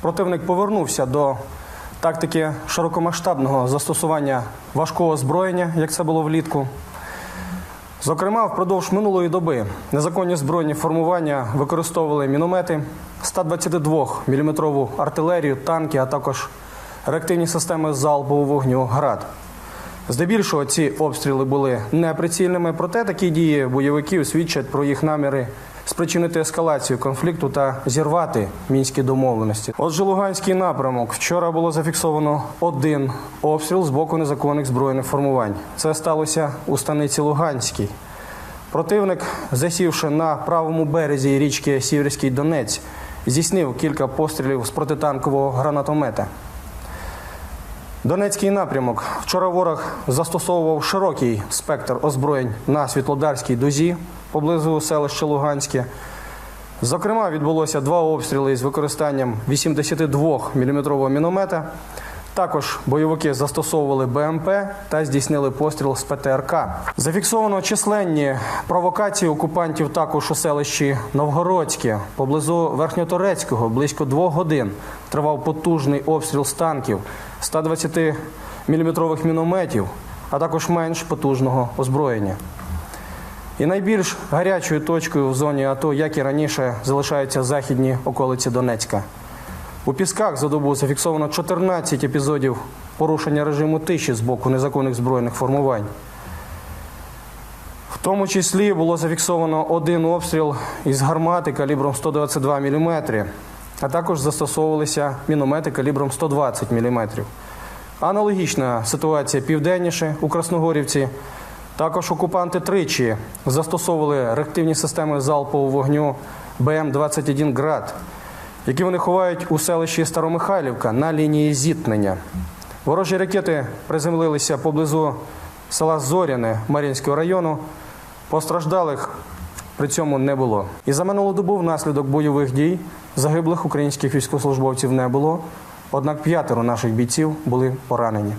Противник повернувся до тактики широкомасштабного застосування важкого озброєння, як це було влітку. Зокрема, впродовж минулої доби незаконні збройні формування використовували міномети, 122 мм артилерію, танки, а також реактивні системи залпового вогню ГРАД. Здебільшого ці обстріли були неприцільними, проте такі дії бойовиків свідчать про їх наміри спричинити ескалацію конфлікту та зірвати мінські домовленості. Отже, Луганський напрямок вчора було зафіксовано один обстріл з боку незаконних збройних формувань. Це сталося у станиці Луганській. Противник, засівши на правому березі річки Сіверський Донець, здійснив кілька пострілів з протитанкового гранатомета. Донецький напрямок. Вчора ворог застосовував широкий спектр озброєнь на Світлодарській дозі поблизу селища Луганське. Зокрема, відбулося два обстріли з використанням 82 мм міномета. Також бойовики застосовували БМП та здійснили постріл з ПТРК. Зафіксовано численні провокації окупантів також у селищі Новгородське, поблизу Верхньоторецького, близько двох годин тривав потужний обстріл з танків 120 мм мінометів, а також менш потужного озброєння. І найбільш гарячою точкою в зоні АТО, як і раніше, залишаються західні околиці Донецька. У Пісках за добу зафіксовано 14 епізодів порушення режиму тиші з боку незаконних збройних формувань. В тому числі було зафіксовано один обстріл із гармати калібром 122 мм, а також застосовувалися міномети калібром 120 мм. Аналогічна ситуація південніше у Красногорівці. Також окупанти тричі застосовували реактивні системи залпового вогню БМ-21 «Град», які вони ховають у селищі Старомихайлівка на лінії зіткнення. Ворожі ракети приземлилися поблизу села Зоряне Мар'їнського району. Постраждалих при цьому не було. І за минулу добу внаслідок бойових дій загиблих українських військовослужбовців не було. Однак п'ятеро наших бійців були поранені.